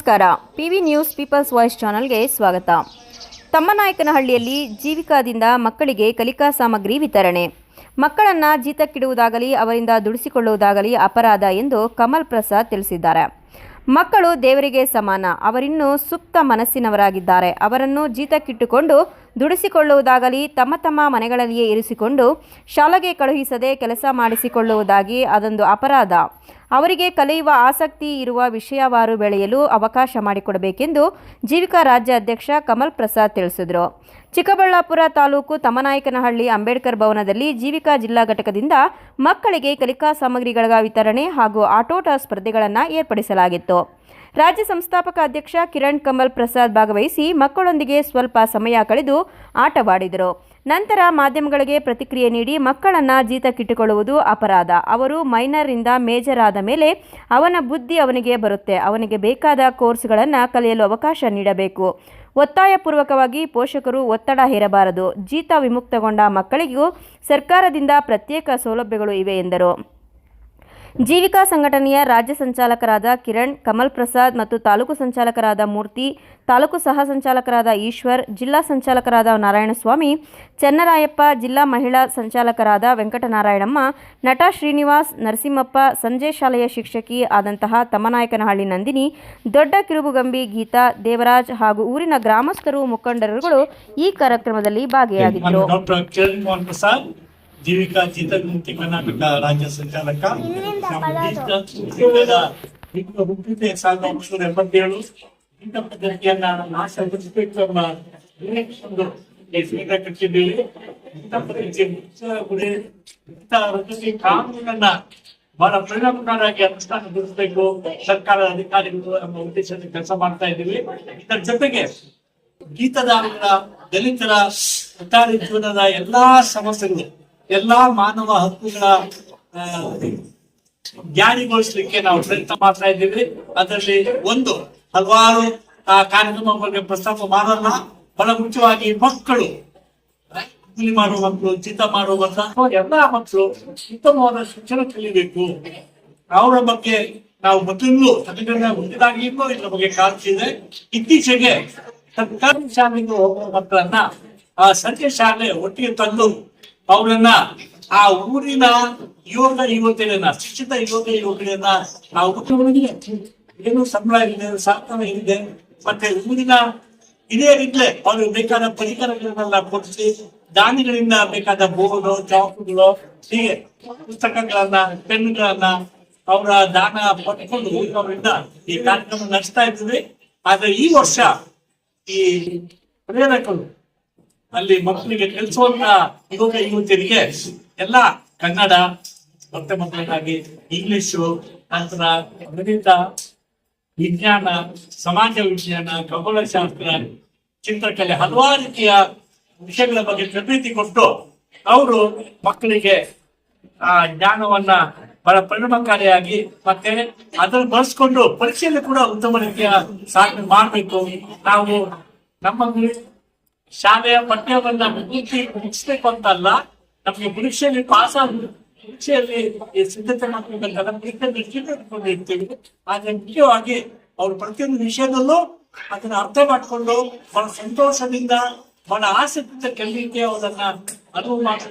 ನಮಸ್ಕಾರ. PV news people's voice ಚಾನಲ್ಗೆ ಸ್ವಾಗತ. ತಮ್ಮನಾಯಕನಹಳ್ಳಿಯಲ್ಲಿ ಜೀವಿಕಾದಿಂದ ಮಕ್ಕಳಿಗೆ ಕಲಿಕಾ ಸಾಮಗ್ರಿ ವಿತರಣೆ. ಮಕ್ಕಳನ್ನು ಜೀತಕ್ಕಿಡುವುದಾಗಲಿ, ಅವರಿಂದ ದುಡಿಸಿಕೊಳ್ಳುವುದಾಗಲಿ ಅಪರಾಧ ಎಂದು ಕಮಲ್ ಪ್ರಸಾದ್ ತಿಳಿಸಿದ್ದಾರೆ. ಮಕ್ಕಳು ದೇವರಿಗೆ ಸಮಾನ, ಅವರಿನ್ನೂ ಸುಪ್ತ ಮನಸ್ಸಿನವರಾಗಿದ್ದಾರೆ. ಅವರನ್ನು ಜೀತಕ್ಕಿಟ್ಟುಕೊಂಡು ದುಡಿಸಿಕೊಳ್ಳುವುದಾಗಲಿ, ತಮ್ಮ ತಮ್ಮ ಮನೆಗಳಲ್ಲಿಯೇ ಇರಿಸಿಕೊಂಡು ಶಾಲೆಗೆ ಕಳುಹಿಸದೆ ಕೆಲಸ ಮಾಡಿಸಿಕೊಳ್ಳುವುದಾಗಿ ಅದೊಂದು ಅಪರಾಧ. ಅವರಿಗೆ ಕಲಿಯುವ ಆಸಕ್ತಿ ಇರುವ ವಿಷಯವಾರು ಬೆಳೆಯಲು ಅವಕಾಶ ಮಾಡಿಕೊಡಬೇಕೆಂದು ಜೀವಿಕಾ ರಾಜ್ಯ ಅಧ್ಯಕ್ಷ ಕಮಲ್ ಪ್ರಸಾದ್ ತಿಳಿಸಿದರು. ಚಿಕ್ಕಬಳ್ಳಾಪುರ ತಾಲೂಕು ತಮನಾಯಕನಹಳ್ಳಿ ಅಂಬೇಡ್ಕರ್ ಭವನದಲ್ಲಿ ಜೀವಿಕಾ ಜಿಲ್ಲಾ ಘಟಕದಿಂದ ಮಕ್ಕಳಿಗೆ ಕಲಿಕಾ ಸಾಮಗ್ರಿಗಳ ವಿತರಣೆ ಹಾಗೂ ಆಟೋಟ ಸ್ಪರ್ಧೆಗಳನ್ನು ಏರ್ಪಡಿಸಲಾಗಿತ್ತು. ರಾಜ್ಯ ಸಂಸ್ಥಾಪಕ ಅಧ್ಯಕ್ಷ ಕಿರಣ್ ಕಮಲ್ ಪ್ರಸಾದ್ ಭಾಗವಹಿಸಿ ಮಕ್ಕಳೊಂದಿಗೆ ಸ್ವಲ್ಪ ಸಮಯ ಕಳೆದು ಆಟವಾಡಿದರು. ನಂತರ ಮಾಧ್ಯಮಗಳಿಗೆ ಪ್ರತಿಕ್ರಿಯೆ ನೀಡಿ ಮಕ್ಕಳನ್ನು ಜೀತಕ್ಕಿಟ್ಟುಕೊಳ್ಳುವುದು ಅಪರಾಧ. ಅವರು ಮೈನರಿಂದ ಮೇಜರ್ ಆದ ಮೇಲೆ ಅವನ ಬುದ್ಧಿ ಅವನಿಗೆ ಬರುತ್ತೆ. ಅವನಿಗೆ ಬೇಕಾದ ಕೋರ್ಸ್ಗಳನ್ನು ಕಲಿಯಲು ಅವಕಾಶ ನೀಡಬೇಕು. ಒತ್ತಾಯಪೂರ್ವಕವಾಗಿ ಪೋಷಕರು ಒತ್ತಡ ಹೇರಬಾರದು. ಜೀತ ವಿಮುಕ್ತಗೊಂಡ ಮಕ್ಕಳಿಗೂ ಸರ್ಕಾರದಿಂದ ಪ್ರತ್ಯೇಕ ಸೌಲಭ್ಯಗಳು ಇವೆ ಎಂದರು. ಜೀವಿಕಾ ಸಂಘಟನೆಯ ರಾಜ್ಯ ಸಂಚಾಲಕರಾದ ಕಿರಣ್, ಕಮಲ್ ಪ್ರಸಾದ್ ಮತ್ತು ತಾಲೂಕು ಸಂಚಾಲಕರಾದ ಮೂರ್ತಿ, ತಾಲೂಕು ಸಹ ಸಂಚಾಲಕರಾದ ಈಶ್ವರ್, ಜಿಲ್ಲಾ ಸಂಚಾಲಕರಾದ ನಾರಾಯಣಸ್ವಾಮಿ, ಚೆನ್ನರಾಯಪ್ಪ, ಜಿಲ್ಲಾ ಮಹಿಳಾ ಸಂಚಾಲಕರಾದ ವೆಂಕಟನಾರಾಯಣಮ್ಮ, ನಟ ಶ್ರೀನಿವಾಸ್, ನರಸಿಂಹಪ್ಪ, ಸಂಜೆ ಶಾಲೆಯ ಶಿಕ್ಷಕಿ ಆದಂತಹ ತಮ್ಮನಾಯಕನಹಳ್ಳಿ ನಂದಿನಿ, ದೊಡ್ಡ ಕಿರುಬುಗಂಬಿ ಗೀತಾ, ದೇವರಾಜ್ ಹಾಗೂ ಊರಿನ ಗ್ರಾಮಸ್ಥರು, ಮುಖಂಡರುಗಳು ಈ ಕಾರ್ಯಕ್ರಮದಲ್ಲಿ ಭಾಗಿಯಾಗಿದ್ದರು. ನಾನು ಡಾಕ್ಟರ್ ಕಿರಣ್ ಮೋಹನ್ ಪ್ರಸಾದ್ ಜೀವಿಕಾ ಚಿತ್ರಮುಕ್ತಿ ಕರ್ನಾಟಕ ರಾಜ್ಯ ಸಂಚಾಲಕ ನಮ್ಮ ದೇಶದ ಸಂವಿಧಾನದ ಹಿಂದೆ ಹುಟ್ಟಿದೆ ಸಾವಿರದ ಒಂಬೈನೂರ ಎಂಬತ್ತೇಳು ಇಂಥ ಪದ್ಧತಿಯನ್ನ ನಾಶಪಡಿಸಬೇಕು ಎಂಬ ಒಂದು ಹೆಸರನ್ನ ಕಟ್ಟಿದ್ದೀವಿ ಇಂಥ ಪದ್ಧತಿ ಮುಖ್ಯ ಗುರಿ ಇಂಥ ಪದ್ಧತಿ ಕಾನೂನನ್ನ ಬಹಳ ಪರಿಣಾಮಕಾರಿಯಾಗಿ ಅನುಷ್ಠಾನಗೊಳಿಸಬೇಕು ಸರ್ಕಾರದ ಅಧಿಕಾರಿಗಳು ಎಂಬ ಉದ್ದೇಶದಲ್ಲಿ ಕೆಲಸ ಮಾಡ್ತಾ ಇದ್ದೀವಿ ಇದರ ಜೊತೆಗೆ ಗೀತದಾರರ ದಲಿತರ ಒಟ್ಟಾರೆ ಜೀವನದ ಎಲ್ಲಾ ಸಮಸ್ಯೆಗಳು ಎಲ್ಲಾ ಮಾನವ ಹಕ್ಕುಗಳ ಆ, ಜಾರಿಗೊಳಿಸ್ಲಿಕ್ಕೆ ನಾವು ಪ್ರಯತ್ನ ಮಾಡ್ತಾ ಇದ್ದೀವಿ. ಅದರಲ್ಲಿ ಒಂದು ಹಲವಾರು ಕಾರ್ಯಕ್ರಮ ಬಗ್ಗೆ ಪ್ರಸ್ತಾಪ ಮಾಡೋಣ ಬಹಳ ಮುಖ್ಯವಾಗಿ ಮಕ್ಕಳು ಕೂಲಿ ಮಾಡುವ ಮಕ್ಕಳು ಚಿತ್ತ ಮಾಡುವ ಎಲ್ಲಾ ಮಕ್ಕಳು ಉತ್ತಮವಾದ ಶಿಕ್ಷಣ ಕಲಿಬೇಕು. ಅವರ ಬಗ್ಗೆ ನಾವು ಮೊದಲು ಸಂಘಟನೆ ಮುಂದಿದಾಗಿ ಇದ್ರ ಬಗ್ಗೆ ಕಾಣಿಸಿದೆ ಇತ್ತೀಚೆಗೆ ಸರ್ಕಾರಿ ಶಾಲೆಗೆ ಹೋಗುವ ಮಕ್ಕಳನ್ನ ಆ ಸಂಜೆ ಶಾಲೆ ಒಟ್ಟಿಗೆ ತಂದು ಅವರನ್ನ ಆ ಊರಿನ ಯುವಕ ಯುವತಿಯರನ್ನ ಶಿಕ್ಷಿತ ಯುವಕ ಯುವಕರನ್ನ ನಾವು ಏನು ಸಂಬಳ ಇದೆ, ಸಾಧನ ಇದೆ, ಮತ್ತೆ ಊರಿನ ಇದೇ ರೀತಿಯೇ ಅವ್ರಿಗೆ ಬೇಕಾದ ಪರಿಕರಗಳನ್ನೆಲ್ಲ ಕೊಡಿಸಿ, ದಾನಿಗಳಿಂದ ಬೇಕಾದ ಬೋರ್ಡು ಚಾಕುಗಳು ಹೀಗೆ ಪುಸ್ತಕಗಳನ್ನ, ಪೆನ್ಗಳನ್ನ ಅವರ ದಾನ ಪಡ್ಕೊಂಡು ಅವರಿಂದ ಈ ಕಾರ್ಯಕ್ರಮ ನಡೆಸ್ತಾ ಇದ್ದೀವಿ. ಆದ್ರೆ ಈ ವರ್ಷ ಈ ಪ್ರೇರಕರು ಅಲ್ಲಿ ಮಕ್ಕಳಿಗೆ ಕಲಿಸುವಂತ ಯುವಕ ಯುವತಿಯರಿಗೆ ಎಲ್ಲ ಕನ್ನಡ ಮತ್ತೆ ಮಕ್ಕಳಿಗಾಗಿ ಇಂಗ್ಲಿಷು ನಂತರ ಗಣಿತ, ವಿಜ್ಞಾನ, ಸಮಾಜ ವಿಜ್ಞಾನ, ಖಗೋಳಶಾಸ್ತ್ರ, ಚಿತ್ರಕಲೆ ಹಲವಾರು ರೀತಿಯ ವಿಷಯಗಳ ಬಗ್ಗೆ ತರಬೇತಿ ಕೊಟ್ಟು ಅವರು ಮಕ್ಕಳಿಗೆ, ಆ, ಜ್ಞಾನವನ್ನ ಬಹಳ ಪರಿಣಾಮಕಾರಿಯಾಗಿ ಮತ್ತೆ ಅದನ್ನು ಬಳಸ್ಕೊಂಡು ಪರೀಕ್ಷೆಯಲ್ಲಿ ಕೂಡ ಉತ್ತಮ ರೀತಿಯ ಸಾಧನೆ ಮಾಡಬೇಕು. ನಾವು ನಮ್ಮ ಶಾಲೆಯ ಪಠ್ಯವನ್ನ ಮುಗಿಸಿ ಮುಗಿಸ್ಬೇಕು ಅಂತ ಅಲ್ಲ ನಮಗೆ ಪರೀಕ್ಷೆಯಲ್ಲಿ ಪಾಸ್ ಆಗ ಪರೀಕ್ಷೆಯಲ್ಲಿ ಸಿದ್ಧತೆ ಮಾಡ್ಬೇಕಂತಲ್ಲ ಪರೀಕ್ಷೆಯಲ್ಲಿ ಇಟ್ಕೊಂಡಿರ್ತೀವಿ ಆದ್ರೆ ಮುಖ್ಯವಾಗಿ ಅವ್ರ ಪ್ರತಿಯೊಂದು ವಿಷಯದಲ್ಲೂ ಅದನ್ನ ಅರ್ಥ ಮಾಡ್ಕೊಂಡು ಬಹಳ ಸಂತೋಷದಿಂದ ಬಹಳ ಆಸಕ್ತಿಯಿಂದ ಕಲಿಲಿಕ್ಕೆ ಅವರನ್ನ ಅನುವು ಮಾಡಬೇಕು.